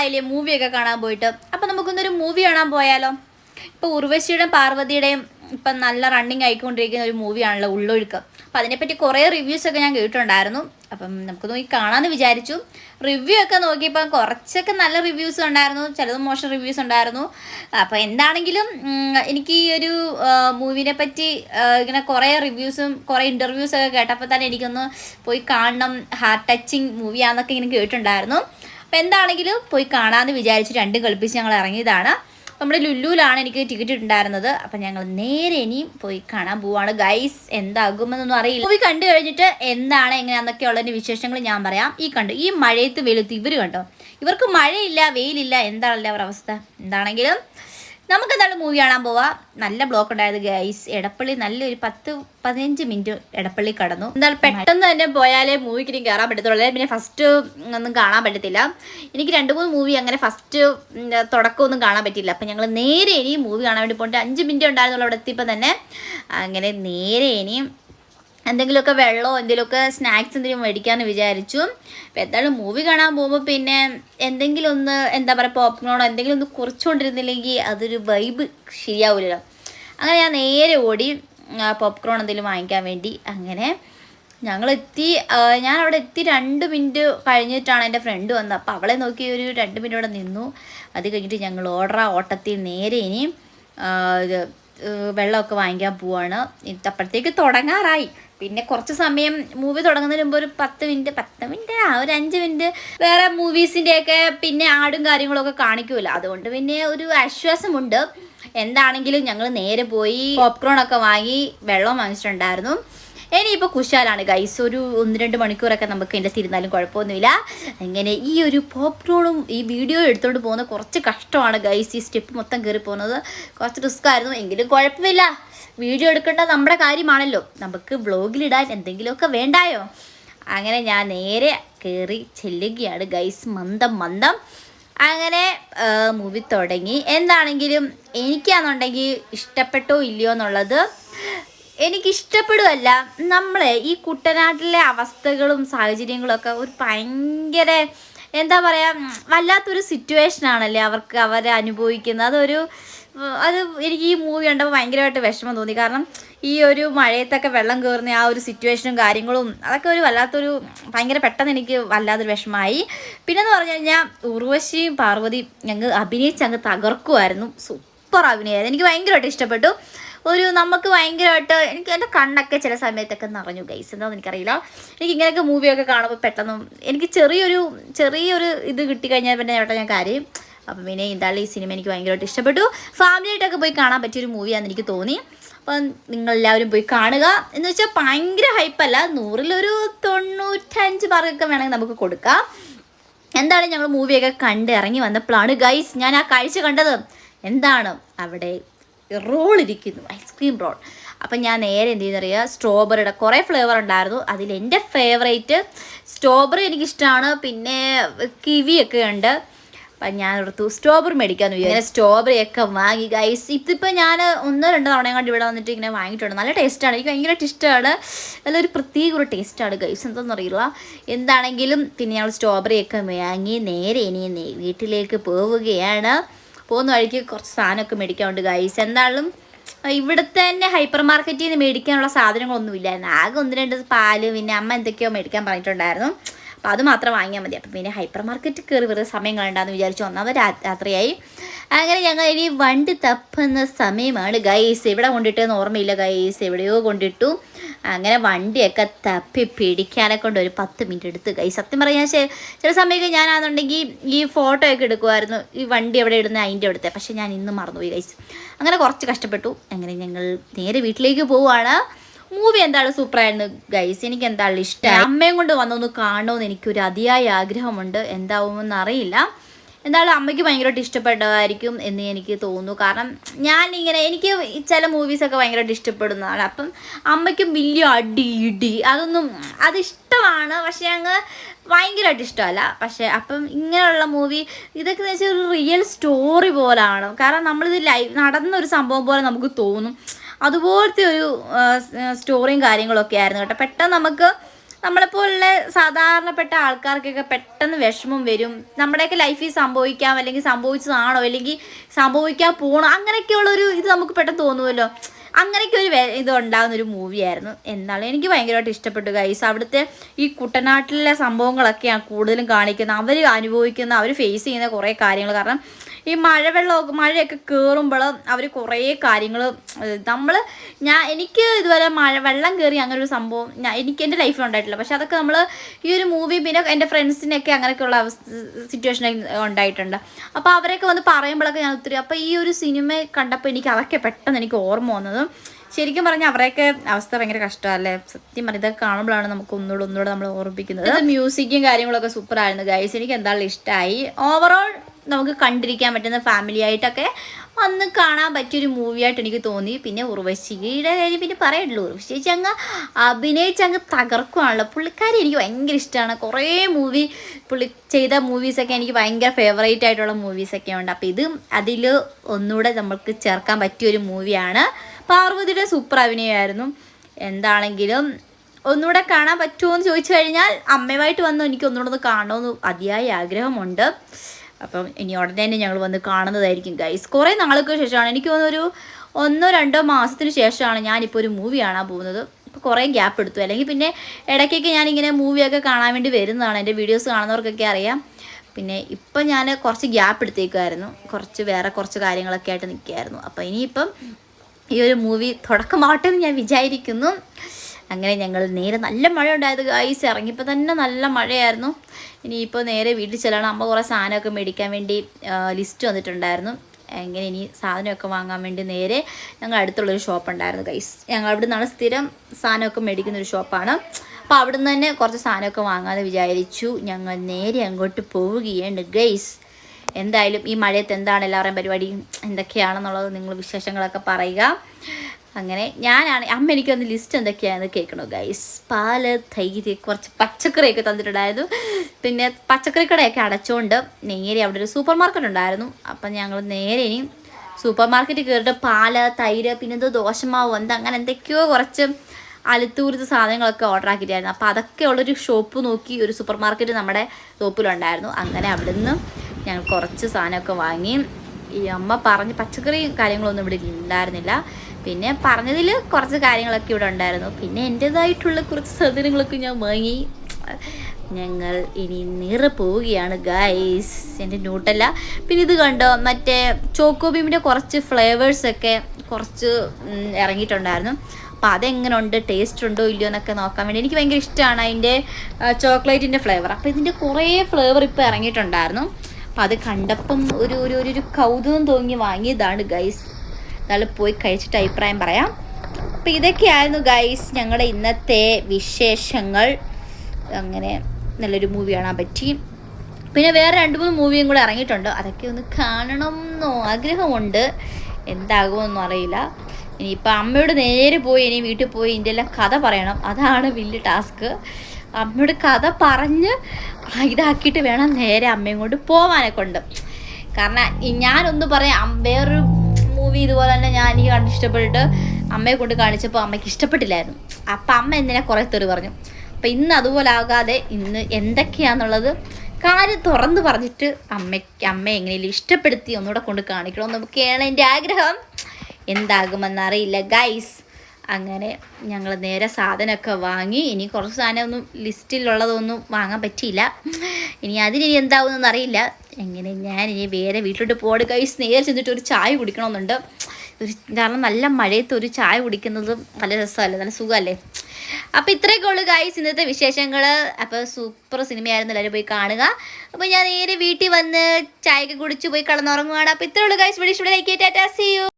നാളായില്ലേ മൂവിയൊക്കെ കാണാൻ പോയിട്ട്. അപ്പം നമുക്കൊന്നൊരു മൂവി കാണാൻ പോയാലോ? ഇപ്പോൾ ഉർവശിയുടെയും പാർവതിയുടെയും ഇപ്പം നല്ല റണ്ണിങ് ആയിക്കൊണ്ടിരിക്കുന്ന ഒരു മൂവിയാണല്ലോ ഉള്ളൊഴുക്ക്. അപ്പം അതിനെപ്പറ്റി കുറേ റിവ്യൂസ് ഒക്കെ ഞാൻ കേട്ടിട്ടുണ്ടായിരുന്നു. അപ്പം നമുക്ക് നോക്കി കാണാമെന്ന് വിചാരിച്ചു. റിവ്യൂ ഒക്കെ നോക്കിയപ്പം കുറച്ചൊക്കെ നല്ല റിവ്യൂസ് ഉണ്ടായിരുന്നു. ചിലത് മോശം റിവ്യൂസ് ഉണ്ടായിരുന്നു. അപ്പോൾ എന്താണെങ്കിലും എനിക്ക് ഈ ഒരു മൂവിനെ പറ്റി ഇങ്ങനെ കുറേ റിവ്യൂസും കുറേ ഇന്റർവ്യൂസൊക്കെ കേട്ടപ്പോൾ തന്നെ എനിക്കൊന്ന് പോയി കാണണം. ഹാർട്ട് ടച്ചിങ് മൂവിയാണെന്നൊക്കെ ഇങ്ങനെ കേട്ടിട്ടുണ്ടായിരുന്നു. അപ്പോൾ എന്താണെങ്കിലും പോയി കാണാമെന്ന് വിചാരിച്ച് രണ്ടും കളിപ്പിച്ച് ഞങ്ങൾ ഇറങ്ങിയതാണ്. നമ്മുടെ ലുല്ലുവിലാണ് എനിക്ക് ടിക്കറ്റ് ഉണ്ടായിരുന്നത് അപ്പം ഞങ്ങൾ നേരെ ഇനിയും പോയി കാണാൻ പോവാണ്. ഗൈസ് എന്താകുമെന്നൊന്നും അറിയില്ല. മൂവി കണ്ടു കഴിഞ്ഞിട്ട് എന്താണ് എങ്ങനെയാന്നൊക്കെ ഉള്ളതിന്റെ വിശേഷങ്ങൾ ഞാൻ പറയാം. ഈ കണ്ടു ഈ മഴയത്ത് വെളുത്ത് ഇവർ കണ്ടോ? ഇവർക്ക് മഴയില്ല വെയിലില്ല. എന്താണല്ലേ അവരുടെ അവസ്ഥ? എന്താണെങ്കിലും നമുക്ക് എന്താണ് മൂവി കാണാൻ പോവാം. നല്ല ബ്ലോക്ക് ഉണ്ടായത് ഗൈസ് എടപ്പള്ളി നല്ലൊരു പത്ത് പതിനഞ്ച് മിനിറ്റ് എടപ്പള്ളി കടന്നു. എന്നാൽ പെട്ടെന്ന് തന്നെ പോയാലേ മൂവിക്ക് എനിക്ക് കയറാൻ പറ്റത്തുള്ളൂ. പിന്നെ ഫസ്റ്റ് ഒന്നും കാണാൻ പറ്റത്തില്ല. എനിക്ക് രണ്ട് മൂന്ന് മൂവി അങ്ങനെ ഫസ്റ്റ് തുടക്കമൊന്നും കാണാൻ പറ്റില്ല അപ്പം ഞങ്ങൾ നേരെ ഇനി മൂവി കാണാൻ വേണ്ടി പോയിട്ട് അഞ്ച് മിനിറ്റ് ഉണ്ടായിരുന്നുള്ളൂ അവിടെ എത്തിയപ്പോൾ തന്നെ. അങ്ങനെ നേരെ ഇനിയും എന്തെങ്കിലുമൊക്കെ വെള്ളമോ എന്തെങ്കിലുമൊക്കെ സ്നാക്സ് എന്തെങ്കിലും മേടിക്കാമെന്ന് വിചാരിച്ചു. അപ്പോൾ എന്തായാലും മൂവി കാണാൻ പോകുമ്പോൾ പിന്നെ എന്തെങ്കിലും ഒന്ന് എന്താ പറയുക പോപ്കോണോ എന്തെങ്കിലും ഒന്ന് കുറച്ചുകൊണ്ടിരുന്നില്ലെങ്കിൽ അതൊരു വൈബ് ശരിയാവില്ലല്ലോ അങ്ങനെ ഞാൻ നേരെ ഓടി പോപ്കോൺ എന്തെങ്കിലും വാങ്ങിക്കാൻ വേണ്ടി. അങ്ങനെ ഞങ്ങൾ എത്തി ഞാൻ അവിടെ എത്തി രണ്ട് മിനിറ്റ് കഴിഞ്ഞിട്ടാണ് എന്റെ ഫ്രണ്ട് വന്നത്. അപ്പോൾ അവളെ നോക്കി ഒരു രണ്ട് മിനിറ്റ് അവിടെ നിന്നു. അത് കഴിഞ്ഞിട്ട് ഞങ്ങൾ ഓർഡർ ഓട്ടത്തിൽ നേരെ ഇനി വെള്ളമൊക്കെ വാങ്ങിക്കാൻ പോവാണ്. അപ്പോഴത്തേക്ക് തുടങ്ങാറായി. പിന്നെ കുറച്ച് സമയം മൂവി തുടങ്ങുന്നതിന് മുമ്പ് ഒരു പത്ത് മിനിറ്റ് പത്ത് മിനിറ്റ് ആ ഒരു അഞ്ച് മിനിറ്റ് വേറെ മൂവീസിന്റെയൊക്കെ പിന്നെ ആടും കാര്യങ്ങളൊക്കെ കാണിക്കുമല്ലോ അതുകൊണ്ട് പിന്നെ ഒരു ആശ്വാസമുണ്ട്. എന്താണെങ്കിലും ഞങ്ങൾ നേരെ പോയി പോപ്കോൺ ഒക്കെ വാങ്ങി വെള്ളം വാങ്ങിച്ചിട്ടുണ്ടായിരുന്നു. ഇനിയിപ്പോൾ കുശാലാണ്. ഗൈസ് ഒരു ഒന്ന് രണ്ട് മണിക്കൂറൊക്കെ നമുക്ക് എന്റെ തിരുന്നാലും കുഴപ്പമൊന്നുമില്ല. അങ്ങനെ ഈ ഒരു പോപ്കോണും ഈ വീഡിയോ എടുത്തുകൊണ്ട് പോകുന്ന കുറച്ച് കഷ്ടമാണ് ഗൈസ് ഈ സ്റ്റെപ്പ് മൊത്തം കയറി പോകുന്നത് കുറച്ച് റിസ്ക് ആയിരുന്നു. എങ്കിലും കുഴപ്പമില്ല. വീഡിയോ എടുക്കേണ്ട നമ്മുടെ കാര്യമാണല്ലോ. നമുക്ക് വ്ളോഗിലിടാൻ എന്തെങ്കിലുമൊക്കെ വേണ്ടായോ? അങ്ങനെ ഞാൻ നേരെ കയറി ചെല്ലുകയാണ്. ഗൈസ് മന്ദം മന്ദം. അങ്ങനെ മൂവി തുടങ്ങി. എന്താണെങ്കിലും എനിക്കാണെന്നുണ്ടെങ്കിൽ ഇഷ്ടപ്പെട്ടോ ഇല്ലയോ എന്നുള്ളത് എനിക്ക് ഇഷ്ടപ്പെടുകയല്ല നമ്മളെ ഈ കുട്ടനാട്ടിലെ അവസ്ഥകളും സാഹചര്യങ്ങളൊക്കെ ഒരു ഭയങ്കര എന്താ പറയുക വല്ലാത്തൊരു സിറ്റുവേഷൻ ആണല്ലേ അവർക്ക് അവർ അനുഭവിക്കുന്നത്. അതൊരു അത് എനിക്ക് ഈ മൂവി കണ്ടപ്പോൾ ഭയങ്കരമായിട്ട് വിഷമം തോന്നി. കാരണം ഈ ഒരു മഴയത്തൊക്കെ വെള്ളം കയറുന്ന ആ ഒരു സിറ്റുവേഷനും കാര്യങ്ങളും അതൊക്കെ ഒരു വല്ലാത്തൊരു ഭയങ്കര പെട്ടെന്ന് എനിക്ക് വല്ലാത്തൊരു വിഷമമായി. പിന്നെന്ന് പറഞ്ഞു കഴിഞ്ഞാൽ ഉർവശിയും പാർവതിയും ഞങ്ങൾ അഭിനയിച്ച് അങ്ങ് തകർക്കുമായിരുന്നു സൂപ്പർ അഭിനയമായിരുന്നു എനിക്ക് ഭയങ്കരമായിട്ട് ഇഷ്ടപ്പെട്ടു. ഒരു നമുക്ക് ഭയങ്കരമായിട്ട് എനിക്ക് എന്റെ കണ്ണൊക്കെ ചില സമയത്തൊക്കെ നിറഞ്ഞു. ഗൈസ് എന്താണെന്ന് എനിക്കറിയില്ല. എനിക്ക് ഇങ്ങനെയൊക്കെ മൂവിയൊക്കെ കാണുമ്പോൾ പെട്ടെന്ന് എനിക്ക് ചെറിയൊരു ചെറിയൊരു ഇത് കിട്ടിക്കഴിഞ്ഞാൽ പിന്നെ ഞാൻ കാര്യം. അപ്പം പിന്നെ എന്തായാലും ഈ സിനിമ എനിക്ക് ഭയങ്കരമായിട്ട് ഇഷ്ടപ്പെട്ടു. ഫാമിലിയായിട്ടൊക്കെ പോയി കാണാൻ പറ്റിയൊരു മൂവിയാണെന്ന് എനിക്ക് തോന്നി. അപ്പം നിങ്ങളെല്ലാവരും പോയി കാണുക. എന്ന് വെച്ചാൽ ഭയങ്കര ഹൈപ്പല്ല നൂറിലൊരു തൊണ്ണൂറ്റഞ്ച് മാർക്കൊക്കെ വേണമെങ്കിൽ നമുക്ക് കൊടുക്കാം. എന്താണ് ഞങ്ങൾ മൂവിയൊക്കെ കണ്ട് ഇറങ്ങി വന്നപ്പോഴാണ് ഗൈസ് ഞാൻ ആ കാഴ്ച കണ്ടത്. എന്താണ്? അവിടെ റോൾ ഇരിക്കുന്നു. ഐസ്ക്രീം റോൾ അപ്പം ഞാൻ നേരെ എന്ത് ചെയ്യുന്നറിയുക സ്ട്രോബെറിയുടെ കുറേ ഫ്ലേവർ ഉണ്ടായിരുന്നു. അതിൽ എന്റെ ഫേവറേറ്റ് സ്ട്രോബെറി എനിക്കിഷ്ടമാണ് പിന്നെ കിവിയൊക്കെ ഉണ്ട്. അപ്പം ഞാൻ ഓർത്തു സ്ട്രോബെറി മേടിക്കാമെന്ന് വിചാരിച്ചു സ്ട്രോബെറി ഒക്കെ വാങ്ങി ഗൈസ് ഇതിപ്പോൾ ഞാൻ ഒന്നോ രണ്ടോ തവണയും കണ്ട് ഇവിടെ വന്നിട്ട് ഇങ്ങനെ വാങ്ങിയിട്ടുണ്ട്. നല്ല ടേസ്റ്റാണ് എനിക്ക് ഭയങ്കരമായിട്ട് ഇഷ്ടമാണ് നല്ലൊരു പ്രത്യേക ഒരു ടേസ്റ്റാണ് ഗൈസ് എന്തെന്ന് അറിയില്ല. എന്താണെങ്കിലും പിന്നെ ഞങ്ങൾ സ്ട്രോബെറി ഒക്കെ വാങ്ങി നേരെ ഇനി വീട്ടിലേക്ക് പോവുകയാണ്. പോകുന്ന വഴിക്ക് കുറച്ച് സാധനമൊക്കെ മേടിക്കാനുണ്ട് ഗൈസ് എന്തായാലും ഇവിടുത്തെ തന്നെ ഹൈപ്പർ മാർക്കറ്റിൽ നിന്ന് മേടിക്കാനുള്ള സാധനങ്ങളൊന്നും ഇല്ലായിരുന്നു ആകെ ഒന്ന് രണ്ട് പാൽ പിന്നെ അമ്മ എന്തൊക്കെയോ മേടിക്കാൻ പറഞ്ഞിട്ടുണ്ടായിരുന്നു. അപ്പോൾ അത് മാത്രം വാങ്ങിയാൽ മതി. അപ്പോൾ പിന്നെ ഹൈപ്പർ മാർക്കറ്റ് കയറി വെറുതെ സമയം കണ്ടാന്ന് വിചാരിച്ചു ഒന്നാമത് രാത്രിയായി. അങ്ങനെ ഞങ്ങൾ ഇനി വണ്ടി തപ്പുന്ന സമയമാണ് ഗൈസ് എവിടെ കൊണ്ടിട്ടെന്ന് ഓർമ്മയില്ല ഗൈസ് എവിടെയോ കൊണ്ടിട്ടു. അങ്ങനെ വണ്ടിയൊക്കെ തപ്പി പിടിക്കാനെ കൊണ്ട് ഒരു പത്ത് മിനിറ്റ് എടുത്ത് ഗൈസ് സത്യം ശ- ചില സമയമൊക്കെ ഞാനാണെന്നുണ്ടെങ്കിൽ ഈ ഫോട്ടോ ഒക്കെ എടുക്കുമായിരുന്നു ഈ വണ്ടി എവിടെ ഇടുന്ന അതിന്റെ അവിടുത്തെ. പക്ഷേ ഞാൻ ഇന്ന് മറന്നുപോയി ഗൈസ് അങ്ങനെ കുറച്ച് കഷ്ടപ്പെട്ടു. അങ്ങനെ ഞങ്ങൾ നേരെ വീട്ടിലേക്ക് പോവുകയാണ് മൂവി എന്താണ് സൂപ്പറായിരുന്നു ഗൈസ് എനിക്ക് എന്താണ് ഇഷ്ടമായി അമ്മയും കൊണ്ട് വന്നൊന്ന് കാണണമെന്ന് എനിക്കൊരു അതിയായ ആഗ്രഹമുണ്ട്. എന്താവുമെന്ന് അറിയില്ല. എന്തായാലും അമ്മയ്ക്ക് ഭയങ്കരമായിട്ട് ഇഷ്ടപ്പെട്ടതായിരിക്കും എന്ന് എനിക്ക് തോന്നുന്നു. കാരണം ഞാൻ ഇങ്ങനെ എനിക്ക് ചില മൂവീസൊക്കെ ഭയങ്കരമായിട്ട് ഇഷ്ടപ്പെടുന്നതാണ്. അപ്പം അമ്മയ്ക്കും വലിയ അടി ഇടി അതൊന്നും അതിഷ്ടമാണ് പക്ഷേ അങ്ങ് ഭയങ്കരമായിട്ട് ഇഷ്ടമല്ല. പക്ഷേ അപ്പം ഇങ്ങനെയുള്ള മൂവി ഇതൊക്കെ എന്ന് വെച്ചാൽ ഒരു റിയൽ സ്റ്റോറി പോലാണ്. കാരണം നമ്മളിത് ലൈവ് നടന്ന ഒരു സംഭവം പോലെ നമുക്ക് തോന്നും. അതുപോലത്തെ ഒരു സ്റ്റോറിയും കാര്യങ്ങളൊക്കെ ആയിരുന്നു കേട്ടോ. പെട്ടെന്ന് നമുക്ക് നമ്മളെപ്പോലുള്ള സാധാരണപ്പെട്ട ആൾക്കാർക്കൊക്കെ പെട്ടെന്ന് വിഷമം വരും. നമ്മുടെയൊക്കെ ലൈഫിൽ സംഭവിക്കാം അല്ലെങ്കിൽ സംഭവിച്ചതാണോ അല്ലെങ്കിൽ സംഭവിക്കാൻ പോകണോ അങ്ങനെയൊക്കെയുള്ള ഒരു ഇത് നമുക്ക് പെട്ടെന്ന് തോന്നുമല്ലോ. അങ്ങനെയൊക്കെ ഒരു ഇത് ഉണ്ടാകുന്ന ഒരു മൂവിയായിരുന്നു എന്നാലും എനിക്ക് ഭയങ്കരമായിട്ട് ഇഷ്ടപ്പെട്ടു ഗൈസ് അവിടുത്തെ ഈ കുട്ടനാട്ടിലെ സംഭവങ്ങളൊക്കെയാണ് കൂടുതലും കാണിക്കുന്നത്. അവർ അനുഭവിക്കുന്ന അവർ ഫേസ് ചെയ്യുന്ന കുറേ കാര്യങ്ങൾ. കാരണം ഈ മഴവെള്ളമൊക്കെ മഴയൊക്കെ കയറുമ്പോൾ അവർ കുറേ കാര്യങ്ങൾ നമ്മൾ ഞാൻ എനിക്ക് ഇതുവരെ മഴ വെള്ളം കയറി അങ്ങനെ ഒരു സംഭവം ഞാൻ എനിക്ക് എന്റെ ലൈഫിൽ ഉണ്ടായിട്ടില്ല. പക്ഷെ അതൊക്കെ നമ്മൾ ഈ ഒരു മൂവി പിന്നെ എന്റെ ഫ്രണ്ട്സിനൊക്കെ അങ്ങനെയൊക്കെയുള്ള അവസ്ഥ സിറ്റുവേഷൻ ഉണ്ടായിട്ടുണ്ട്. അപ്പോൾ അവരൊക്കെ വന്ന് പറയുമ്പോഴൊക്കെ ഞാൻ ഒത്തിരി അപ്പോൾ ഈ ഒരു സിനിമ കണ്ടപ്പോൾ എനിക്ക് അതൊക്കെ പെട്ടെന്ന് എനിക്ക് ഓർമ്മ വന്നത് ശരിക്കും പറഞ്ഞാൽ അവരെയൊക്കെ അവസ്ഥ ഭയങ്കര കഷ്ടമല്ലേ? സത്യം പറഞ്ഞ ഇതൊക്കെ കാണുമ്പോഴാണ് നമുക്ക് ഒന്നുകൂടെ ഒന്നുകൂടെ നമ്മൾ ഓർമ്മിപ്പിക്കുന്നത്. മ്യൂസിക്കും കാര്യങ്ങളൊക്കെ സൂപ്പർ ആയിരുന്നു ഗൈസ് എനിക്ക് എന്തായാലും ഇഷ്ടമായി ഓവറോൾ നമുക്ക് കണ്ടിരിക്കാൻ പറ്റുന്ന ഫാമിലി ആയിട്ടൊക്കെ വന്ന് കാണാൻ പറ്റിയൊരു മൂവിയായിട്ട് എനിക്ക് തോന്നി. പിന്നെ ഉർവശിയുടെ കാര്യം പിന്നെ പറയണ്ടല്ലോ. ഉർവശി ചേച്ചി അങ്ങ് അഭിനയിച്ച് അങ്ങ് തകർക്കുവാണല്ലോ. പുള്ളിക്കാരി എനിക്ക് ഭയങ്കര ഇഷ്ടമാണ് കുറേ മൂവി പുള്ളി ചെയ്ത മൂവീസൊക്കെ എനിക്ക് ഭയങ്കര ഫേവറേറ്റ് ആയിട്ടുള്ള മൂവീസൊക്കെ ഉണ്ട്. അപ്പോൾ ഇത് അതിൽ ഒന്നുകൂടെ നമുക്ക് ചേർക്കാൻ പറ്റിയൊരു മൂവിയാണ് പാർവതിയുടെ സൂപ്പർ അഭിനയമായിരുന്നു എന്താണെങ്കിലും ഒന്നുകൂടെ കാണാൻ പറ്റുമോ എന്ന് ചോദിച്ചു കഴിഞ്ഞാൽ അമ്മയുമായിട്ട് വന്നു എനിക്ക് ഒന്നുകൂടെ ഒന്ന് കാണണമെന്ന് അതിയായ ആഗ്രഹമുണ്ട്. അപ്പം ഇനി ഉടനെ തന്നെ ഞങ്ങൾ വന്ന് കാണുന്നതായിരിക്കും ഗൈസ് കുറേ നാൾക്ക് ശേഷമാണ്. എനിക്ക് തോന്നുന്നൊരു ഒന്നോ രണ്ടോ മാസത്തിന് ശേഷമാണ് ഞാനിപ്പോൾ ഒരു മൂവി കാണാൻ പോകുന്നത്. ഇപ്പോൾ കുറേ ഗ്യാപ്പ് എടുത്തു. അല്ലെങ്കിൽ പിന്നെ ഇടയ്ക്കൊക്കെ ഞാനിങ്ങനെ മൂവിയൊക്കെ കാണാൻ വേണ്ടി വരുന്നതാണ്. എന്റെ വീഡിയോസ് കാണുന്നവർക്കൊക്കെ അറിയാം. പിന്നെ ഇപ്പം ഞാൻ കുറച്ച് ഗ്യാപ്പ് എടുത്തേക്കുമായിരുന്നു കുറച്ച് വേറെ കുറച്ച് കാര്യങ്ങളൊക്കെ ആയിട്ട് നിൽക്കുകയായിരുന്നു. അപ്പോൾ ഇനിയിപ്പം ഈ ഒരു മൂവി തുടക്കമാവട്ടെ എന്ന് ഞാൻ വിചാരിക്കുന്നു. അങ്ങനെ ഞങ്ങൾ നേരെ നല്ല മഴ ഉണ്ടായത് ഗൈസ് ഇറങ്ങിയപ്പോൾ തന്നെ നല്ല മഴയായിരുന്നു. ഇനിയിപ്പോൾ നേരെ വീട്ടിൽ ചെല്ലണം. അമ്മ കുറേ സാധനമൊക്കെ മേടിക്കാൻ വേണ്ടി ലിസ്റ്റ് വന്നിട്ടുണ്ടായിരുന്നു. എങ്ങനെ ഇനി സാധനമൊക്കെ വാങ്ങാൻ വേണ്ടി നേരെ ഞങ്ങൾ അടുത്തുള്ളൊരു ഷോപ്പ് ഉണ്ടായിരുന്നു ഗൈസ് ഞങ്ങൾ അവിടെ നിന്നാണ് സ്ഥിരം സാധനമൊക്കെ മേടിക്കുന്ന ഒരു ഷോപ്പാണ് അപ്പോൾ അവിടെ നിന്ന് തന്നെ കുറച്ച് സാധനമൊക്കെ വാങ്ങാമെന്ന് വിചാരിച്ചു. ഞങ്ങൾ നേരെ അങ്ങോട്ട് പോവുകയാണ് ഗൈസ് എന്തായാലും ഈ മഴയത്ത് എന്താണ് എല്ലാവരുടെയും പരിപാടി? എന്തൊക്കെയാണെന്നുള്ളത് നിങ്ങൾ വിശേഷങ്ങളൊക്കെ പറയുക. അങ്ങനെ ഞാനാണ് അമ്മ എനിക്കൊന്ന് ലിസ്റ്റ് എന്തൊക്കെയാണെന്ന് കേൾക്കണോ ഗൈസ് പാൽ തൈര് കുറച്ച് പച്ചക്കറിയൊക്കെ തന്നിട്ടുണ്ടായിരുന്നു. പിന്നെ പച്ചക്കറി കടയൊക്കെ അടച്ചുകൊണ്ട് നേരെ അവിടെ ഒരു സൂപ്പർ മാർക്കറ്റ് ഉണ്ടായിരുന്നു. അപ്പം ഞങ്ങൾ നേരെ ഇനി സൂപ്പർ മാർക്കറ്റിൽ കയറിയിട്ട് പാൽ തൈര് പിന്നെ എന്തോ ദോശമാവ് എന്താ അങ്ങനെ എന്തൊക്കെയോ കുറച്ച് അലുത്തൂരുത്ത സാധനങ്ങളൊക്കെ ഓർഡർ ആക്കിയിട്ടായിരുന്നു. അപ്പോൾ അതൊക്കെ ഉള്ളൊരു ഷോപ്പ് നോക്കി ഒരു സൂപ്പർ മാർക്കറ്റ് നമ്മുടെ തോപ്പിലുണ്ടായിരുന്നു. അങ്ങനെ അവിടുന്ന് ഞങ്ങൾ കുറച്ച് സാധനമൊക്കെ വാങ്ങി. ഈ അമ്മ പറഞ്ഞ് പച്ചക്കറിയും കാര്യങ്ങളൊന്നും ഇവിടെ ഉണ്ടായിരുന്നില്ല പിന്നെ പറഞ്ഞതിൽ കുറച്ച് കാര്യങ്ങളൊക്കെ ഇവിടെ ഉണ്ടായിരുന്നു. പിന്നെ എന്റെതായിട്ടുള്ള കുറച്ച് സാധനങ്ങളൊക്കെ ഞാൻ വാങ്ങി. ഞങ്ങൾ ഇനി നിറ പോവുകയാണ് ഗൈസ് എന്റെ ന്യൂട്ടല്ല പിന്നെ ഇത് കണ്ടോ മറ്റേ ചോക്കോ ബീമിന്റെ കുറച്ച് ഫ്ലേവേഴ്സൊക്കെ കുറച്ച് ഇറങ്ങിയിട്ടുണ്ടായിരുന്നു. അപ്പോൾ അതെങ്ങനെ ഉണ്ട് ടേസ്റ്റ് ഉണ്ടോ ഇല്ലയോ എന്നൊക്കെ നോക്കാൻ വേണ്ടി എനിക്ക് ഭയങ്കര ഇഷ്ടമാണ് അതിന്റെ ചോക്ലേറ്റിന്റെ ഫ്ലേവർ അപ്പോൾ ഇതിന്റെ കുറേ ഫ്ലേവർ ഇപ്പോൾ ഇറങ്ങിയിട്ടുണ്ടായിരുന്നു. അപ്പോൾ അത് കണ്ടപ്പം ഒരു ഒരു ഒരു കൗതുകം തോന്നി വാങ്ങിയതാണ് ഗൈസ് നാളെ പോയി കഴിച്ചിട്ട് അഭിപ്രായം പറയാം. അപ്പോൾ ഇതൊക്കെയായിരുന്നു ഗൈസ് ഞങ്ങളുടെ ഇന്നത്തെ വിശേഷങ്ങൾ. അങ്ങനെ നല്ലൊരു മൂവി കാണാൻ പറ്റി. പിന്നെ വേറെ രണ്ട് മൂന്ന് മൂവിയും കൂടെ ഇറങ്ങിയിട്ടുണ്ട്. അതൊക്കെ ഒന്ന് കാണണം എന്നോ ആഗ്രഹമുണ്ട്. എന്താകുമെന്നൊന്നും അറിയില്ല. ഇനിയിപ്പോൾ അമ്മയോട് നേരെ പോയി ഇനി വീട്ടിൽ പോയി ഇതിന്റെ എല്ലാം കഥ പറയണം. അതാണ് വലിയ ടാസ്ക് അമ്മയോട് കഥ പറഞ്ഞ് ഇതാക്കിയിട്ട് വേണം നേരെ അമ്മയും കൊണ്ട് പോവാനെ കൊണ്ട്. കാരണം ഞാനൊന്ന് പറയാം വേറൊരു മൂവി ഇതുപോലെ തന്നെ ഞാൻ എനിക്ക് കണ്ട് ഇഷ്ടപ്പെട്ടിട്ട് അമ്മയെ കൊണ്ട് കാണിച്ചപ്പോൾ അമ്മയ്ക്ക് ഇഷ്ടപ്പെട്ടില്ലായിരുന്നു. അപ്പം അമ്മ എന്തിനാ കുറേ തെറി പറഞ്ഞു. അപ്പം ഇന്ന് അതുപോലെ ആകാതെ ഇന്ന് എന്തൊക്കെയാണെന്നുള്ളത് കാര്യം തുറന്ന് പറഞ്ഞിട്ട് അമ്മയ്ക്ക് അമ്മ എങ്ങനെയും ഇഷ്ടപ്പെടുത്തി ഒന്നുകൂടെ കൊണ്ട് നമുക്ക് എന്റെ ആഗ്രഹം. എന്താകുമെന്നറിയില്ല ഗൈസ് അങ്ങനെ ഞങ്ങൾ നേരെ സാധനമൊക്കെ വാങ്ങി. ഇനി കുറച്ച് സാധനമൊന്നും ലിസ്റ്റിലുള്ളതൊന്നും വാങ്ങാൻ പറ്റിയില്ല. ഇനി അതിനി എന്താവുമെന്നൊന്നും അറിയില്ല. എങ്ങനെ ഞാൻ ഇനി വേറെ വീട്ടിലോട്ട് പോട് ഗൈസ് നേരെ ചെന്നിട്ട് ഒരു ചായ കുടിക്കണമെന്നുണ്ട്. ഒരു കാരണം നല്ല മഴയത്ത് ഒരു ചായ കുടിക്കുന്നത് നല്ല രസമല്ലേ? നല്ല സുഖമല്ലേ? അപ്പോൾ ഇത്രയൊക്കെ ഉള്ളു ഗായ്സ് ഇന്നത്തെ വിശേഷങ്ങൾ അപ്പോൾ സൂപ്പർ സിനിമയായിരുന്നു എല്ലാവരും പോയി കാണുക. അപ്പോൾ ഞാൻ നേരെ വീട്ടിൽ വന്ന് ചായയൊക്കെ കുടിച്ച് പോയി കടന്നുറങ്ങുകയാണ് അപ്പോൾ ഇത്രയുള്ളൂ guys video like tata. See you